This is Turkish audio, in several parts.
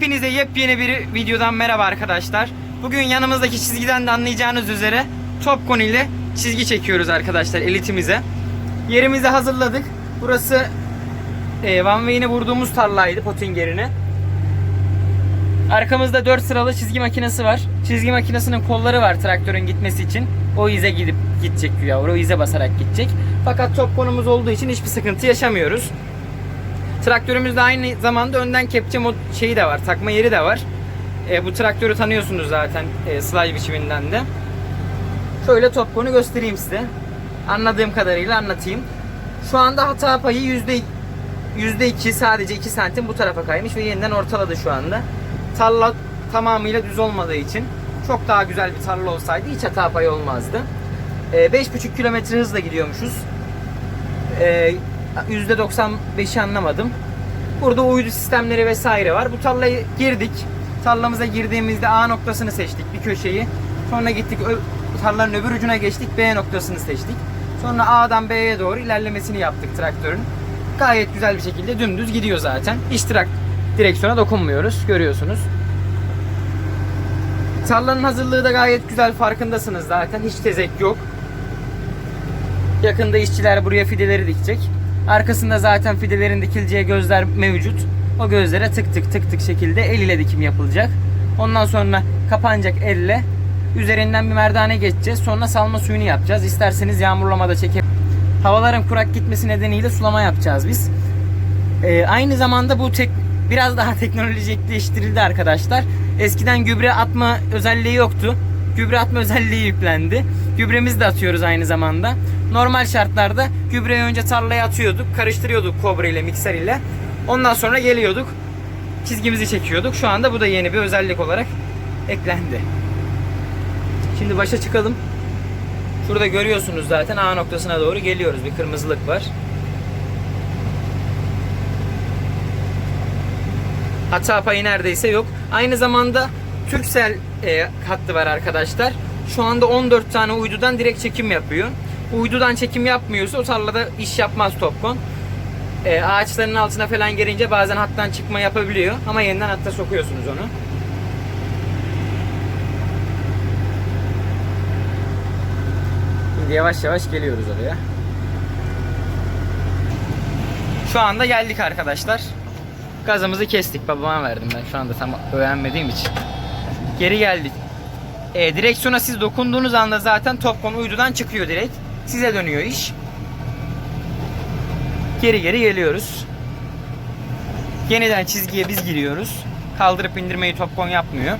Hepinize yepyeni bir videodan merhaba arkadaşlar. Bugün yanımızdaki çizgiden de anlayacağınız üzere Topcon ile çizgi çekiyoruz arkadaşlar elitimize. Yerimizi hazırladık. Burası e, Van Wey'ine vurduğumuz tarlaydı Pottinger'ine. Arkamızda 4 sıralı çizgi makinesi var. Çizgi makinesinin kolları var traktörün gitmesi için. O ize gidip gidecek güya. O ize basarak gidecek. Fakat top konumuz olduğu için hiçbir sıkıntı yaşamıyoruz. Traktörümüzde aynı zamanda önden kepçe mod şeyi de var. Takma yeri de var. E, bu traktörü tanıyorsunuz zaten e, slide biçiminden de. Şöyle top konu göstereyim size. Anladığım kadarıyla anlatayım. Şu anda hata payı yüzde 2 sadece 2 santim bu tarafa kaymış ve yeniden ortaladı şu anda. Tarla tamamıyla düz olmadığı için çok daha güzel bir tarla olsaydı hiç hata payı olmazdı. Ee, 5,5 kilometre hızla gidiyormuşuz. Ee, %95'i anlamadım. Burada uydu sistemleri vesaire var. Bu tarlaya girdik. Tarlamıza girdiğimizde A noktasını seçtik bir köşeyi. Sonra gittik tarlanın öbür ucuna geçtik B noktasını seçtik. Sonra A'dan B'ye doğru ilerlemesini yaptık traktörün. Gayet güzel bir şekilde dümdüz gidiyor zaten. Hiç trak direksiyona dokunmuyoruz. Görüyorsunuz. Tarlanın hazırlığı da gayet güzel farkındasınız zaten. Hiç tezek yok. Yakında işçiler buraya fideleri dikecek. Arkasında zaten fidelerin dikileceği gözler mevcut. O gözlere tık tık tık tık şekilde el ile dikim yapılacak. Ondan sonra kapanacak elle. Üzerinden bir merdane geçeceğiz. Sonra salma suyunu yapacağız. İsterseniz yağmurlamada çekip havaların kurak gitmesi nedeniyle sulama yapacağız biz. Ee, aynı zamanda bu tek biraz daha teknolojikleştirildi arkadaşlar. Eskiden gübre atma özelliği yoktu. Gübre atma özelliği yüklendi. Gübremizi de atıyoruz aynı zamanda. Normal şartlarda gübreyi önce tarlaya atıyorduk. Karıştırıyorduk kobra ile mikser ile. Ondan sonra geliyorduk. Çizgimizi çekiyorduk. Şu anda bu da yeni bir özellik olarak eklendi. Şimdi başa çıkalım. Şurada görüyorsunuz zaten A noktasına doğru geliyoruz. Bir kırmızılık var. Hata payı neredeyse yok. Aynı zamanda Turkcell e, hattı var arkadaşlar. Şu anda 14 tane uydudan direkt çekim yapıyor. Uydudan çekim yapmıyorsa o tarlada iş yapmaz Topcon. E, ağaçların altına falan gelince bazen hattan çıkma yapabiliyor. Ama yeniden hatta sokuyorsunuz onu. Şimdi yavaş yavaş geliyoruz oraya. Şu anda geldik arkadaşlar. Gazımızı kestik. Babama verdim ben şu anda tam öğrenmediğim için. Geri geldik. E, direksiyona siz dokunduğunuz anda zaten Topcon uydudan çıkıyor direkt. Size dönüyor iş. Geri geri geliyoruz. Yeniden çizgiye biz giriyoruz. Kaldırıp indirmeyi Topcon yapmıyor.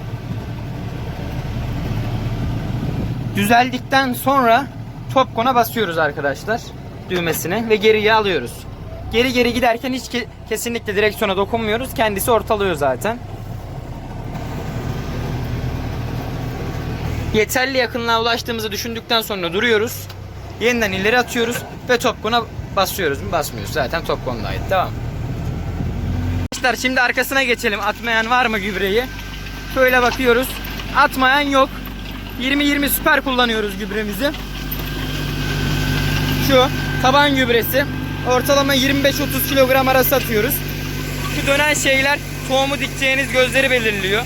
Düzeldikten sonra Topcon'a basıyoruz arkadaşlar düğmesine ve geriye alıyoruz. Geri geri giderken hiç ke- kesinlikle direksiyona dokunmuyoruz. Kendisi ortalıyor zaten. Yeterli yakınlığa ulaştığımızı düşündükten sonra duruyoruz. Yeniden ileri atıyoruz ve Topcon'a basıyoruz mu? Basmıyoruz. Zaten Topcon'da ait. Tamam. Arkadaşlar şimdi arkasına geçelim. Atmayan var mı gübreyi? Şöyle bakıyoruz. Atmayan yok. 20-20 süper kullanıyoruz gübremizi. Şu taban gübresi. Ortalama 25-30 kilogram arası atıyoruz. Şu dönen şeyler tohumu dikeceğiniz gözleri belirliyor.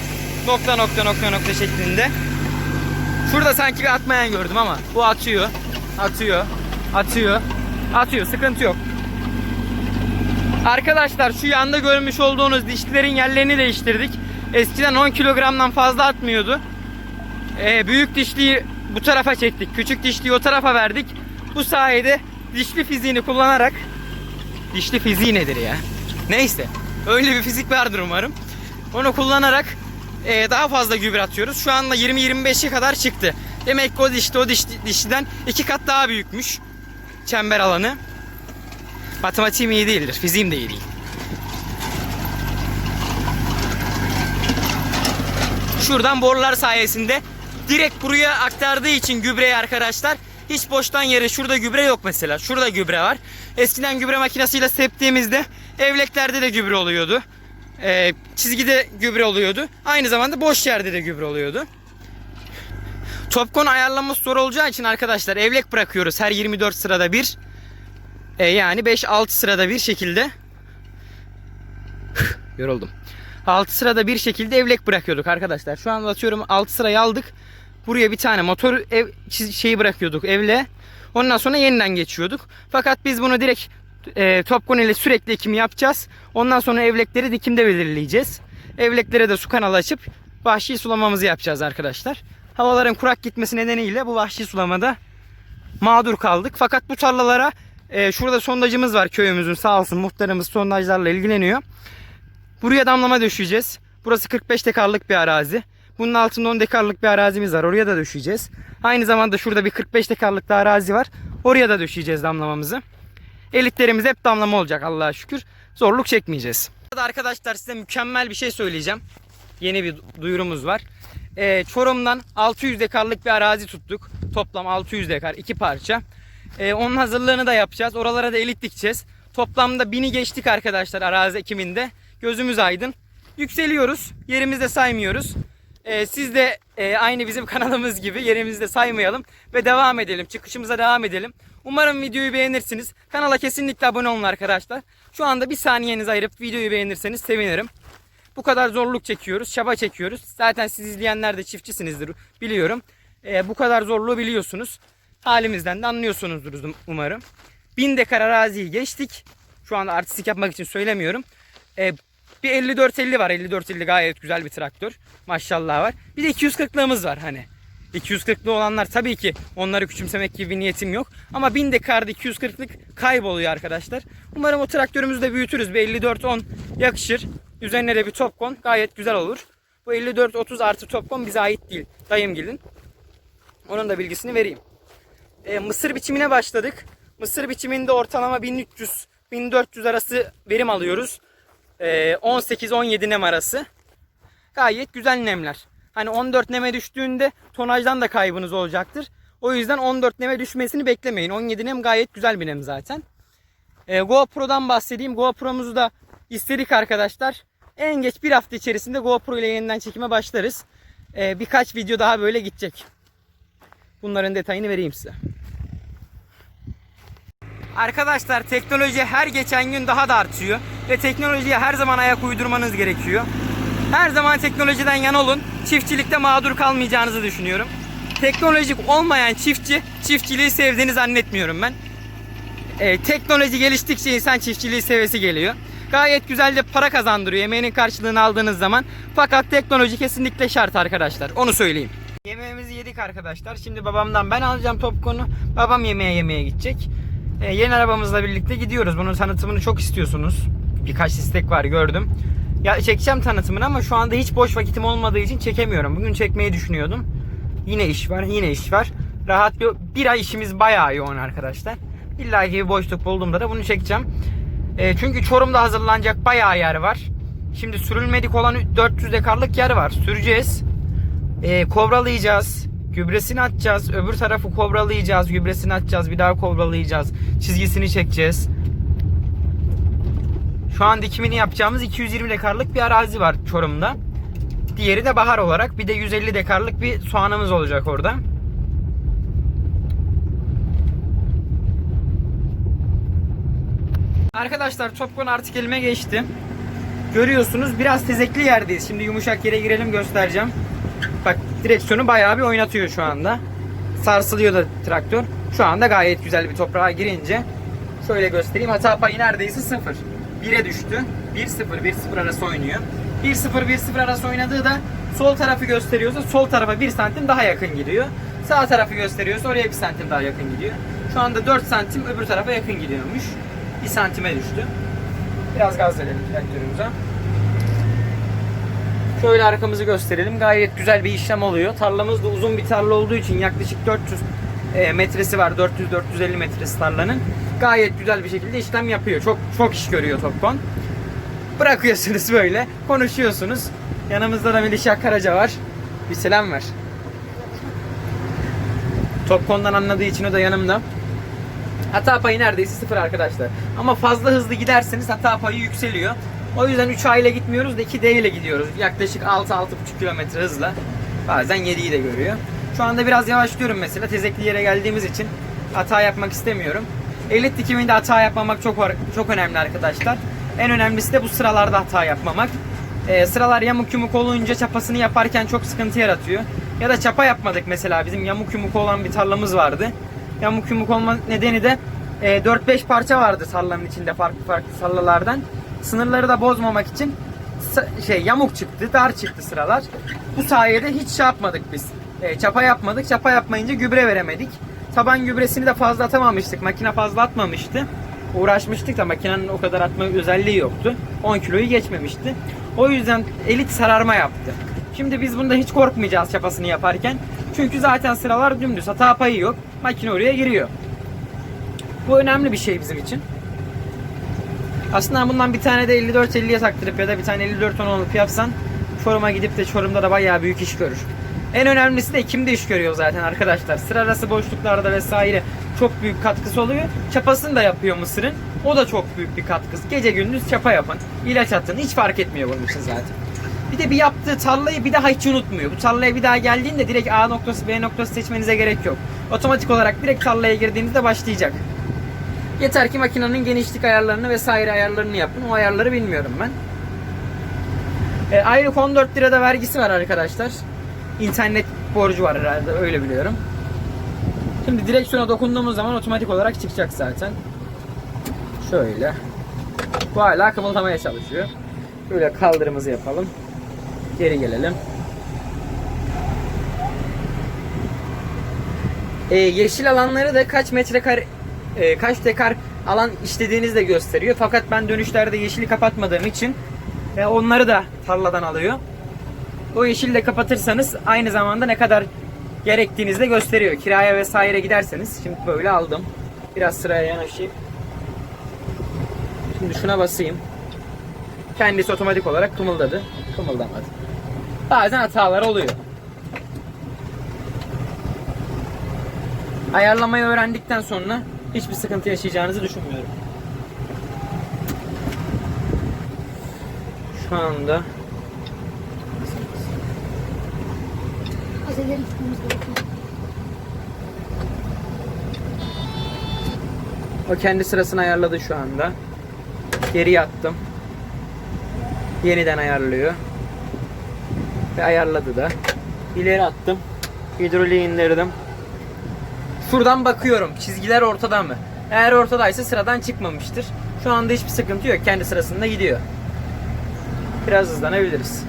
Nokta nokta nokta nokta şeklinde. Şurada sanki bir atmayan gördüm ama bu atıyor. Atıyor. Atıyor. Atıyor. Sıkıntı yok. Arkadaşlar şu yanda görmüş olduğunuz dişlilerin yerlerini değiştirdik. Eskiden 10 kilogramdan fazla atmıyordu. Ee, büyük dişliyi bu tarafa çektik. Küçük dişliyi o tarafa verdik. Bu sayede dişli fiziğini kullanarak dişli fiziği nedir ya? Neyse. Öyle bir fizik vardır umarım. Onu kullanarak e, daha fazla gübre atıyoruz. Şu anda 20-25'e kadar çıktı. Demek ki o dişli o diş, dişliden iki kat daha büyükmüş. Çember alanı. Matematiğim iyi değildir. Fiziğim de iyi değil. Şuradan borular sayesinde direkt buraya aktardığı için gübreyi arkadaşlar hiç boştan yere şurada gübre yok mesela. Şurada gübre var. Eskiden gübre makinesiyle septiğimizde evleklerde de gübre oluyordu. Ee, çizgide gübre oluyordu. Aynı zamanda boş yerde de gübre oluyordu. Topkon ayarlaması zor olacağı için arkadaşlar evlek bırakıyoruz her 24 sırada bir. Ee, yani 5-6 sırada bir şekilde. Yoruldum. 6 sırada bir şekilde evlek bırakıyorduk arkadaşlar. Şu an atıyorum 6 sırayı aldık. Buraya bir tane motor ev şeyi bırakıyorduk evle. Ondan sonra yeniden geçiyorduk. Fakat biz bunu direkt e, Topkon ile sürekli ekim yapacağız. Ondan sonra evlekleri dikimde belirleyeceğiz. Evleklere de su kanalı açıp vahşi sulamamızı yapacağız arkadaşlar. Havaların kurak gitmesi nedeniyle bu vahşi sulamada mağdur kaldık. Fakat bu tarlalara e, şurada sondajımız var köyümüzün sağ olsun muhtarımız sondajlarla ilgileniyor. Buraya damlama döşeyeceğiz. Burası 45 dekarlık bir arazi. Bunun altında 10 dekarlık bir arazimiz var. Oraya da döşeyeceğiz. Aynı zamanda şurada bir 45 dekarlık da arazi var. Oraya da döşeyeceğiz damlamamızı. Elitlerimiz hep damlama olacak Allah'a şükür. Zorluk çekmeyeceğiz. Arkadaşlar size mükemmel bir şey söyleyeceğim. Yeni bir duyurumuz var. Ee, Çorum'dan 600 dekarlık bir arazi tuttuk. Toplam 600 dekar iki parça. Ee, onun hazırlığını da yapacağız. Oralara da elit dikeceğiz. Toplamda bini geçtik arkadaşlar arazi ekiminde. Gözümüz aydın. Yükseliyoruz. Yerimizde saymıyoruz. Ee, siz de e, aynı bizim kanalımız gibi yerimizde saymayalım ve devam edelim. Çıkışımıza devam edelim. Umarım videoyu beğenirsiniz. Kanala kesinlikle abone olun arkadaşlar. Şu anda bir saniyenizi ayırıp videoyu beğenirseniz sevinirim. Bu kadar zorluk çekiyoruz, çaba çekiyoruz. Zaten siz izleyenler de çiftçisinizdir biliyorum. Ee, bu kadar zorluğu biliyorsunuz. Halimizden de anlıyorsunuzdur umarım. 1000 dekar araziyi geçtik. Şu anda artistik yapmak için söylemiyorum. Ee, bir 5450 var. 5450 gayet güzel bir traktör. Maşallah var. Bir de 240'lığımız var hani. 240'lı olanlar tabii ki onları küçümsemek gibi bir niyetim yok. Ama 1000 dekarda 240'lık kayboluyor arkadaşlar. Umarım o traktörümüzü de büyütürüz. Bir 54-10 yakışır. Üzerine de bir topkon gayet güzel olur. Bu 54-30 artı topkon bize ait değil. Dayım gelin. Onun da bilgisini vereyim. Ee, mısır biçimine başladık. Mısır biçiminde ortalama 1300-1400 arası verim alıyoruz. Ee, 18-17 nem arası. Gayet güzel nemler. Hani 14 neme düştüğünde tonajdan da kaybınız olacaktır. O yüzden 14 neme düşmesini beklemeyin. 17 nem gayet güzel bir nem zaten. Ee, GoPro'dan bahsedeyim. GoPro'muzu da istedik arkadaşlar. En geç bir hafta içerisinde GoPro ile yeniden çekime başlarız. Ee, birkaç video daha böyle gidecek. Bunların detayını vereyim size. Arkadaşlar teknoloji her geçen gün daha da artıyor. Ve teknolojiye her zaman ayak uydurmanız gerekiyor. Her zaman teknolojiden yan olun. Çiftçilikte mağdur kalmayacağınızı düşünüyorum. Teknolojik olmayan çiftçi çiftçiliği sevdiğini zannetmiyorum ben. Ee, teknoloji geliştikçe insan çiftçiliği sevesi geliyor. Gayet güzel de para kazandırıyor emeğinin karşılığını aldığınız zaman. Fakat teknoloji kesinlikle şart arkadaşlar. Onu söyleyeyim. Yemeğimizi yedik arkadaşlar. Şimdi babamdan ben alacağım topkonu. Babam yemeğe yemeye gidecek. Ee, yeni arabamızla birlikte gidiyoruz. Bunun tanıtımını çok istiyorsunuz. Birkaç istek var gördüm. Ya çekeceğim tanıtımını ama şu anda hiç boş vakitim olmadığı için çekemiyorum. Bugün çekmeyi düşünüyordum. Yine iş var, yine iş var. Rahat bir, bir ay işimiz bayağı yoğun arkadaşlar. İlla ki bir boşluk bulduğumda da bunu çekeceğim. E, çünkü Çorum'da hazırlanacak bayağı yer var. Şimdi sürülmedik olan 400 dekarlık yer var. Süreceğiz. E, kobralayacağız. Gübresini atacağız. Öbür tarafı kobralayacağız. Gübresini atacağız. Bir daha kobralayacağız. Çizgisini çekeceğiz. Şu an dikimini yapacağımız 220 dekarlık bir arazi var Çorum'da. Diğeri de bahar olarak. Bir de 150 dekarlık bir soğanımız olacak orada. Arkadaşlar Topkon artık elime geçti. Görüyorsunuz biraz tezekli yerdeyiz. Şimdi yumuşak yere girelim göstereceğim. Bak direksiyonu bayağı bir oynatıyor şu anda. Sarsılıyor da traktör. Şu anda gayet güzel bir toprağa girince. Şöyle göstereyim. Hata payı neredeyse sıfır. 1'e düştü. 1-0, 1-0 arası oynuyor. 1-0, 1-0 arası oynadığı da sol tarafı gösteriyorsa sol tarafa 1 santim daha yakın gidiyor. Sağ tarafı gösteriyorsa oraya 1 santim daha yakın gidiyor. Şu anda 4 santim öbür tarafa yakın gidiyormuş. 1 santime düştü. Biraz gaz verelim traktörümüze. Şöyle arkamızı gösterelim. Gayet güzel bir işlem oluyor. Tarlamız da uzun bir tarla olduğu için yaklaşık 400 e, metresi var. 400-450 metresi tarlanın. Gayet güzel bir şekilde işlem yapıyor. Çok çok iş görüyor Topkon. Bırakıyorsunuz böyle. Konuşuyorsunuz. Yanımızda da Melih Karaca var. Bir selam ver. Topkon'dan anladığı için o da yanımda. Hata payı neredeyse sıfır arkadaşlar. Ama fazla hızlı giderseniz hata payı yükseliyor. O yüzden 3A ile gitmiyoruz da 2D ile gidiyoruz. Yaklaşık 6-6,5 kilometre hızla. Bazen 7'yi de görüyor. Şu anda biraz yavaşlıyorum mesela. Tezekli yere geldiğimiz için hata yapmak istemiyorum. Elit dikiminde hata yapmamak çok çok önemli arkadaşlar. En önemlisi de bu sıralarda hata yapmamak. e, sıralar yamuk yumuk olunca çapasını yaparken çok sıkıntı yaratıyor. Ya da çapa yapmadık mesela bizim yamuk yumuk olan bir tarlamız vardı. Yamuk yumuk olma nedeni de e, 4-5 parça vardı tarlanın içinde farklı farklı sallalardan. Sınırları da bozmamak için şey yamuk çıktı, dar çıktı sıralar. Bu sayede hiç şey yapmadık biz. E, çapa yapmadık. Çapa yapmayınca gübre veremedik. Taban gübresini de fazla atamamıştık. Makine fazla atmamıştı. Uğraşmıştık da makinenin o kadar atma özelliği yoktu. 10 kiloyu geçmemişti. O yüzden elit sararma yaptı. Şimdi biz bunda hiç korkmayacağız çapasını yaparken. Çünkü zaten sıralar dümdüz. Hata payı yok. Makine oraya giriyor. Bu önemli bir şey bizim için. Aslında bundan bir tane de 54-50'ye taktırıp ya da bir tane 54 ton alıp yapsan Çorum'a gidip de Çorum'da da bayağı büyük iş görür. En önemlisi de Ekim'de iş görüyor zaten arkadaşlar. Sıra arası boşluklarda vesaire çok büyük katkısı oluyor. Çapasını da yapıyor Mısır'ın. O da çok büyük bir katkısı. Gece gündüz çapa yapın. ilaç atın. Hiç fark etmiyor bunun için zaten. Bir de bir yaptığı tarlayı bir daha hiç unutmuyor. Bu tarlaya bir daha geldiğinde direkt A noktası B noktası seçmenize gerek yok. Otomatik olarak direkt tarlaya girdiğinizde başlayacak. Yeter ki makinenin genişlik ayarlarını vesaire ayarlarını yapın. O ayarları bilmiyorum ben. E, aylık 14 lirada vergisi var arkadaşlar. İnternet borcu var herhalde öyle biliyorum. Şimdi direksiyona dokunduğumuz zaman otomatik olarak çıkacak zaten. Şöyle. Bu hala kımıldamaya çalışıyor. Şöyle kaldırımızı yapalım. Geri gelelim. E, yeşil alanları da kaç metrekare e, kaç dekar alan işlediğinizi de gösteriyor. Fakat ben dönüşlerde yeşili kapatmadığım için e, onları da tarladan alıyor. O yeşili de kapatırsanız aynı zamanda ne kadar gerektiğinizi de gösteriyor. Kiraya vesaire giderseniz şimdi böyle aldım. Biraz sıraya yanaşayım. Şimdi şuna basayım. Kendisi otomatik olarak kımıldadı. Kımıldamadı. Bazen hatalar oluyor. Ayarlamayı öğrendikten sonra hiçbir sıkıntı yaşayacağınızı düşünmüyorum. Şu anda Az ileri gitmemiz gerekiyor. o kendi sırasını ayarladı şu anda. Geri attım. Yeniden ayarlıyor. Ve ayarladı da. İleri attım. Hidroliği indirdim. Şuradan bakıyorum. Çizgiler ortada mı? Eğer ortadaysa sıradan çıkmamıştır. Şu anda hiçbir sıkıntı yok. Kendi sırasında gidiyor. Biraz hızlanabiliriz.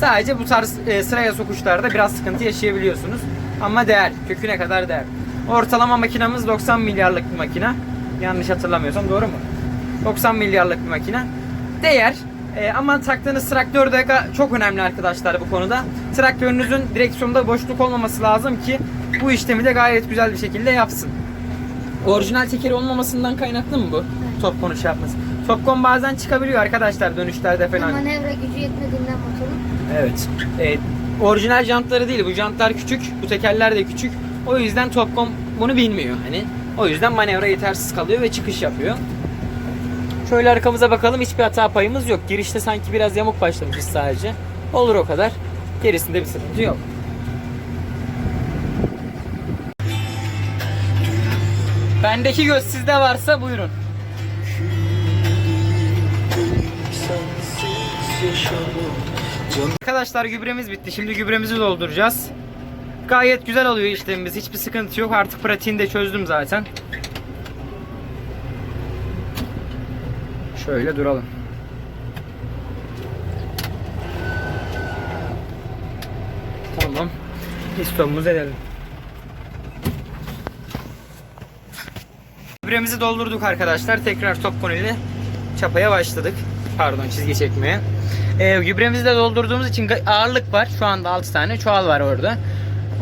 Sadece bu tarz e, sıraya sokuşlarda biraz sıkıntı yaşayabiliyorsunuz. Ama değer. Köküne kadar değer. Ortalama makinamız 90 milyarlık bir makine. Yanlış hatırlamıyorsam doğru mu? 90 milyarlık bir makine. Değer. E, ama taktığınız traktör de çok önemli arkadaşlar bu konuda. Traktörünüzün direksiyonda boşluk olmaması lazım ki bu işlemi de gayet güzel bir şekilde yapsın. Orijinal tekeri olmamasından kaynaklı mı bu? Topkon'u şey yapması. Topkon bazen çıkabiliyor arkadaşlar dönüşlerde falan. Manevra gücü yetmediğinden motorun. Evet. Evet. Orijinal jantları değil. Bu jantlar küçük. Bu tekerler de küçük. O yüzden Topcom bunu bilmiyor. Hani o yüzden manevra yetersiz kalıyor ve çıkış yapıyor. Şöyle arkamıza bakalım. Hiçbir hata payımız yok. Girişte sanki biraz yamuk başlamışız sadece. Olur o kadar. Gerisinde bir sıkıntı yok. Bendeki göz sizde varsa buyurun. Arkadaşlar gübremiz bitti. Şimdi gübremizi dolduracağız. Gayet güzel oluyor işlemimiz. Hiçbir sıkıntı yok. Artık pratiğini de çözdüm zaten. Şöyle duralım. Tamam. Pistonumuzu edelim. Gübremizi doldurduk arkadaşlar. Tekrar top konuyla çapaya başladık. Pardon çizgi çekmeye. Ee, gübremizi de doldurduğumuz için ağırlık var. Şu anda 6 tane çuval var orada.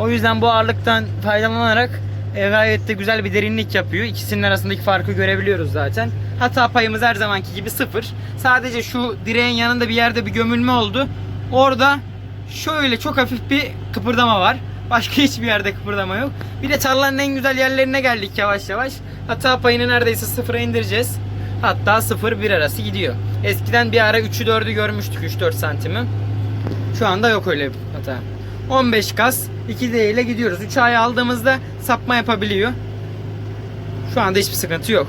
O yüzden bu ağırlıktan faydalanarak gayet de güzel bir derinlik yapıyor. İkisinin arasındaki farkı görebiliyoruz zaten. Hata payımız her zamanki gibi sıfır. Sadece şu direğin yanında bir yerde bir gömülme oldu. Orada şöyle çok hafif bir kıpırdama var. Başka hiçbir yerde kıpırdama yok. Bir de tarlanın en güzel yerlerine geldik yavaş yavaş. Hata payını neredeyse sıfıra indireceğiz. Hatta 0-1 arası gidiyor. Eskiden bir ara 3'ü 4'ü görmüştük 3-4 santimi. Şu anda yok öyle bir hata. 15 kas 2D ile gidiyoruz. 3 ay aldığımızda sapma yapabiliyor. Şu anda hiçbir sıkıntı yok.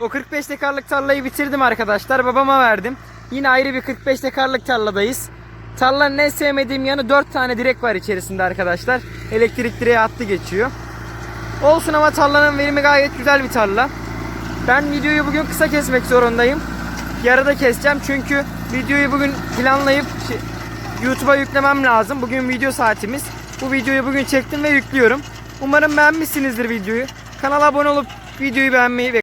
O 45 dekarlık tarlayı bitirdim arkadaşlar. Babama verdim. Yine ayrı bir 45 dekarlık tarladayız. Tarlanın en sevmediğim yanı 4 tane direk var içerisinde arkadaşlar. Elektrik direği hattı geçiyor. Olsun ama tarlanın verimi gayet güzel bir tarla. Ben videoyu bugün kısa kesmek zorundayım. Yarıda keseceğim çünkü videoyu bugün planlayıp YouTube'a yüklemem lazım. Bugün video saatimiz. Bu videoyu bugün çektim ve yüklüyorum. Umarım beğenmişsinizdir videoyu. Kanala abone olup videoyu beğenmeyi ve